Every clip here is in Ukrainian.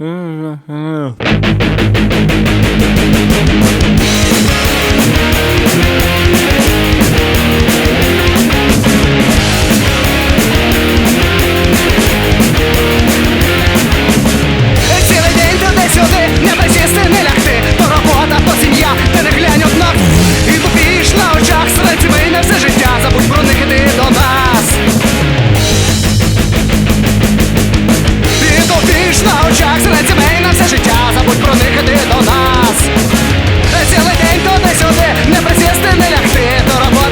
Mm-hmm. приїхати до нас. Не цілий день туди сюди, не присісти, не лягти до роботи.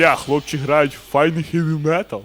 Бля, хлопці грають в файний хеві метал.